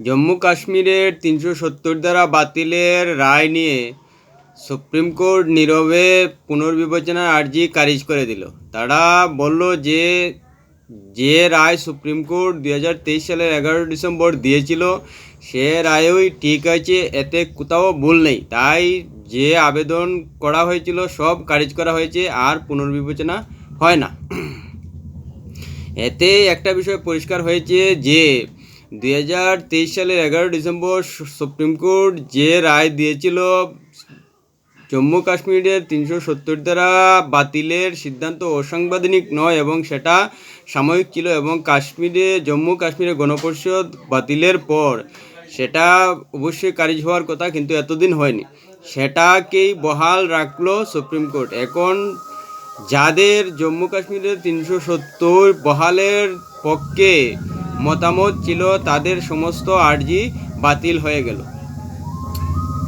জম্মু কাশ্মীরের তিনশো সত্তর দ্বারা বাতিলের রায় নিয়ে সুপ্রিম কোর্ট নীরবে পুনর্বিবেচনার আর্জি খারিজ করে দিল। তারা বলল যে যে রায় সুপ্রিম কোর্ট দু হাজার তেইশ সালের এগারো ডিসেম্বর দিয়েছিল, সে রায়ই ঠিক আছে, এতে কোথাও ভুল নেই। তাই যে আবেদন করা হয়েছিল, সব খারিজ করা হয়েছে, আর পুনর্বিবেচনা হয় না। এতে একটা বিষয় পরিষ্কার হয়েছে যে দুই হাজার তেইশ সালের এগারো ডিসেম্বর সুপ্রিম কোর্ট যে রায় দিয়েছিল, জম্মু কাশ্মীরের তিনশো সত্তর দ্বারা বাতিলের সিদ্ধান্ত অসাংবিধানিক নয় এবং সেটা সাময়িক ছিল এবং কাশ্মীরে, জম্মু কাশ্মীরে গণপরিষদ বাতিলের পর সেটা অবশ্যই কারিজ হওয়ার কথা কিন্তু এতদিন হয়নি। সেটাকেই বহাল রাখল সুপ্রিম কোর্ট। এখন যাদের জম্মু কাশ্মীরের তিনশো সত্তর বহালের পক্ষে মতামত ছিল তাদের সমস্ত আর্জি বাতিল হয়ে গেল।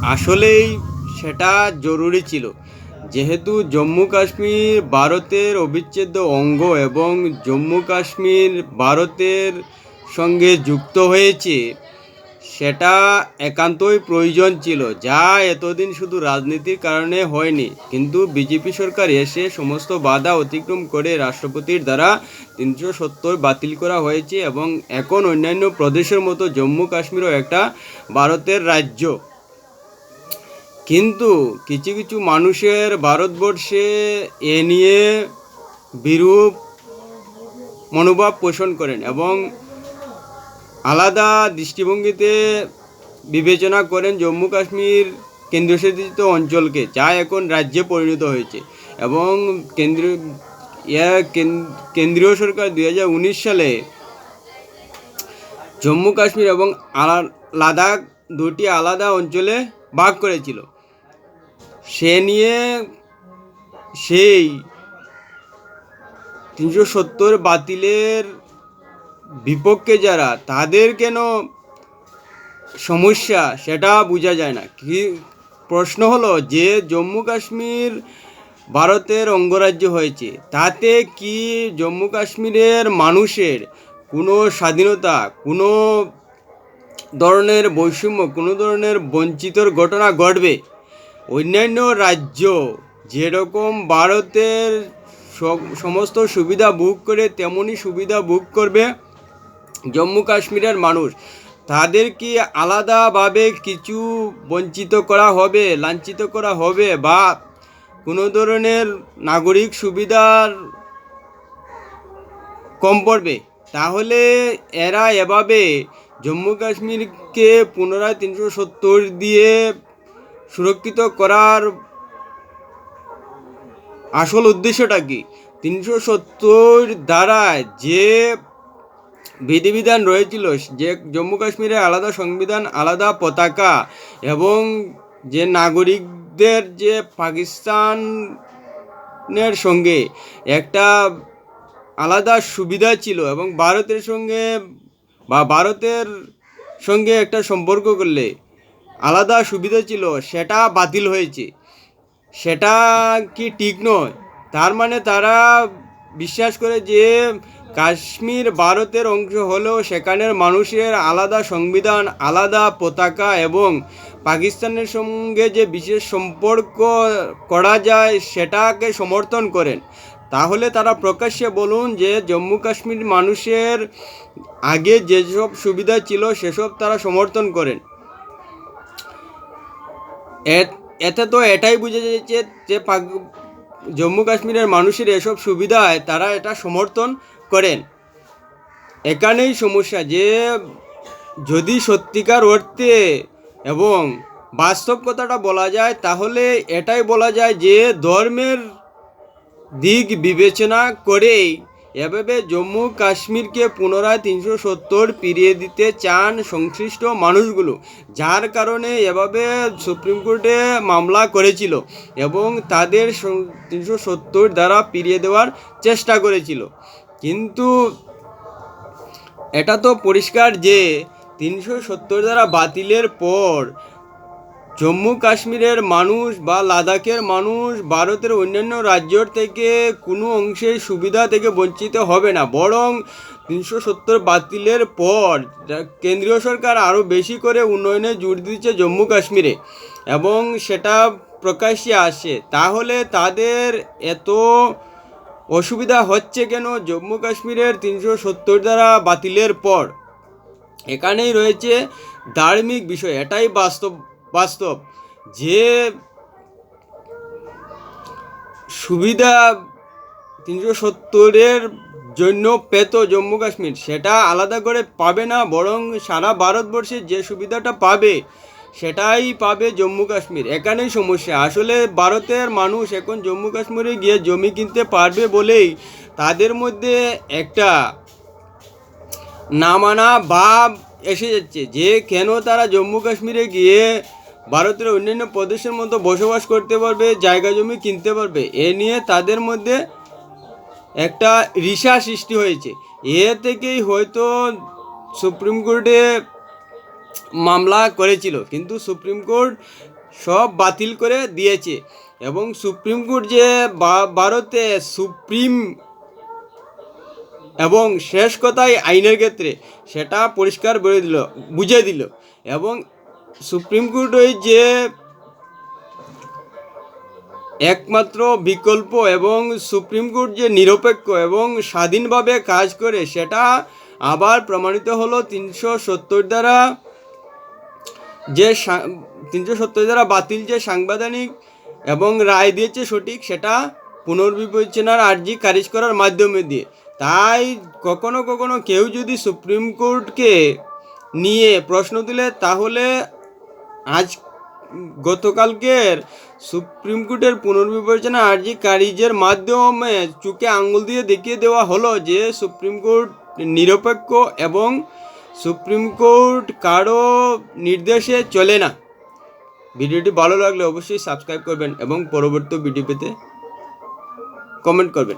আসলেই সেটা জরুরি ছিল। যেহেতু জম্মু কাশ্মীর ভারতের অবিচ্ছেদ্য অঙ্গ এবং জম্মু কাশ্মীর ভারতের সঙ্গে যুক্ত হয়েছে সেটা একান্তই প্রয়োজন ছিল, যা এতদিন শুধু রাজনীতির কারণে হয়নি। কিন্তু বিজেপি সরকার এসে সমস্ত বাধা অতিক্রম করে রাষ্ট্রপতির দ্বারা তিনশো সত্তর বাতিল করা হয়েছে এবং এখন অন্যান্য প্রদেশের মতো জম্মু কাশ্মীরও একটা ভারতের রাজ্য। কিন্তু কিছু কিছু মানুষের ভারতবর্ষে এ নিয়ে বিরূপ মনোভাব পোষণ করেন এবং আলাদা দৃষ্টিভঙ্গিতে বিবেচনা করেন জম্মু কাশ্মীর কেন্দ্রশাসিত অঞ্চলকে, যা এখন রাজ্যে পরিণত হয়েছে। এবং কেন্দ্রীয় ইয়া কেন- কেন্দ্রীয় সরকার দু হাজার উনিশ সালে জম্মু কাশ্মীর এবং লাদাখ দুটি আলাদা অঞ্চলে ভাগ করেছিল। সে নিয়ে সেই তিনশো সত্তর বাতিলের বিপক্ষে যারা, তাদের কেন সমস্যা সেটা বোঝা যায় না। কি প্রশ্ন হলো যে, জম্মু কাশ্মীর ভারতের অঙ্গরাজ্য হয়েছে, তাতে কি জম্মু কাশ্মীরের মানুষের কোনো স্বাধীনতা, কোনো ধরনের বৈষম্য, কোনো ধরনের বঞ্চিতর ঘটনা ঘটবে? অন্যান্য রাজ্য যেরকম ভারতের সমস্ত সুবিধা ভোগ করে তেমনই সুবিধা ভোগ করবে। জম্মু কাশ্মীরের মানুষ তাদের কি আলাদাভাবে কিছু বঞ্চিত করা হবে, লাঞ্ছিত করা হবে বা কোনো ধরনের নাগরিক সুবিধার কম পড়বে। তাহলে এরা এভাবে জম্মু কাশ্মীরকে পুনরায় তিনশো সত্তর দিয়ে সুরক্ষিত করার আসল উদ্দেশ্যটা কি? তিনশো সত্তর দ্বারা যে বিধিবিধান রয়েছিল। যে জম্মু কাশ্মীরে আলাদা সংবিধান, আলাদা পতাকা এবং যে নাগরিকদের যে পাকিস্তানের সঙ্গে একটা আলাদা সুবিধা ছিল এবং ভারতের সঙ্গে বা ভারতের সঙ্গে একটা সম্পর্ক করলে আলাদা সুবিধা ছিল, সেটা বাতিল হয়েছে। সেটা কি ঠিক নয়? তার মানে তারা বিশ্বাস করে যে কাশ্মীর ভারতের অংশ হলেও সেখানের মানুষের আলাদা সংবিধান, আলাদা পতাকা এবং পাকিস্তানের সঙ্গে যে বিশেষ সম্পর্ক করা যায় সেটাকে সমর্থন করেন। তাহলে তারা প্রকাশ্যে বলুন যে জম্মু কাশ্মীর মানুষের আগে যেসব সুবিধা ছিল সেসব তারা সমর্থন করেন। এতে তো এটাই বোঝা যাচ্ছে যে জম্মু কাশ্মীরের মানুষের এসব সুবিধায় তারা এটা সমর্থন করেন। এখানেই সমস্যা যে, যদি সত্যিকার অর্থে এবং বাস্তব কথাটা বলা যায়, তাহলে এটাই বলা যায় যে, ধর্মের দিক বিবেচনা করেই এভাবে জম্মু কাশ্মীরকে পুনরায় তিনশো সত্তর ফিরিয়ে দিতে চান সংশ্লিষ্ট মানুষগুলো, যার কারণে এভাবে সুপ্রিম কোর্টে মামলা করেছিল এবং তাদের তিনশো সত্তর দ্বারা ফিরিয়ে দেওয়ার চেষ্টা করেছিল। কিন্তু এটা তো পরিষ্কার যে তিনশো সত্তর দ্বারা বাতিলের পর জম্মু কাশ্মীরের মানুষ বা লাদাখের মানুষ ভারতের অন্যান্য রাজ্যর থেকে কোনো অংশের সুবিধা থেকে বঞ্চিত হবে না। বরং তিনশো সত্তর বাতিলের পর কেন্দ্রীয় সরকার আরও বেশি করে উন্নয়নে জোর দিচ্ছে জম্মু কাশ্মীরে এবং সেটা প্রকাশ্যে আসে। তাহলে তাদের এত অসুবিধা হচ্ছে কেন? জম্মু কাশ্মীরের তিনশো সত্তর দ্বারা বাতিলের পর। এখানেই রয়েছে ধার্মিক বিষয়, এটাই বাস্তব বাস্তব। যে সুবিধা তিনশো সত্তরের জন্য পেত জম্মু কাশ্মীর, সেটা আলাদা করে পাবে না, বরং সারা ভারতবর্ষে যে সুবিধাটা পাবে সেটাই পাবে জম্মু কাশ্মীর। এখানেই সমস্যা। আসলে ভারতের মানুষ এখন জম্মু কাশ্মীরে গিয়ে জমি কিনতে পারবে বলেই তাদের মধ্যে একটা না মানা ভাব এসে যাচ্ছে যে কেন তারা জম্মু কাশ্মীরে গিয়ে ভারতের অন্যান্য প্রদেশের মতো বসবাস করতে পারবে, জায়গা জমি কিনতে পারবে। এ নিয়ে তাদের মধ্যে একটা রিসা সৃষ্টি হয়েছে। এ থেকেই হয়তো সুপ্রিম কোর্টে মামলা করেছিল, কিন্তু সুপ্রিম কোর্ট সব বাতিল করে দিয়েছে। এবং সুপ্রিম কোর্ট যে ভারতে সুপ্রিম এবং শেষ কথাই আইনের ক্ষেত্রে, সেটা পরিষ্কার বলে দিল, বুঝিয়ে দিল। এবং সুপ্রিম কোর্ট ওই যে একমাত্র বিকল্প এবং সুপ্রিম কোর্ট যে নিরপেক্ষ এবং স্বাধীনভাবে কাজ করে, সেটা আবার প্রমাণিত হলো তিনশো সত্তর দ্বারা যে তিনশো সত্তর দ্বারা বাতিল যে সাংবিধানিক এবং রায় দিয়েছে সঠিক, সেটা পুনর্বিবেচনার আর্জি খারিজ করার মাধ্যমে দিয়ে। তাই কখনো কখনো কেউ যদি সুপ্রিম কোর্টকে নিয়ে প্রশ্ন তুলে, তাহলে আজ গতকালকের সুপ্রিম কোর্টের পুনর্বিবেচনা আর্জি খারিজের মাধ্যমে চুকে আঙুল দিয়ে দেখিয়ে দেওয়া হলো যে সুপ্রিম কোর্ট নিরপেক্ষ এবং সুপ্রিম কোর্ট কারও নির্দেশে চলে না। ভিডিওটি ভালো লাগলে অবশ্যই সাবস্ক্রাইব করবেন এবং পরবর্তী ভিডিও পেতে কমেন্ট করবেন।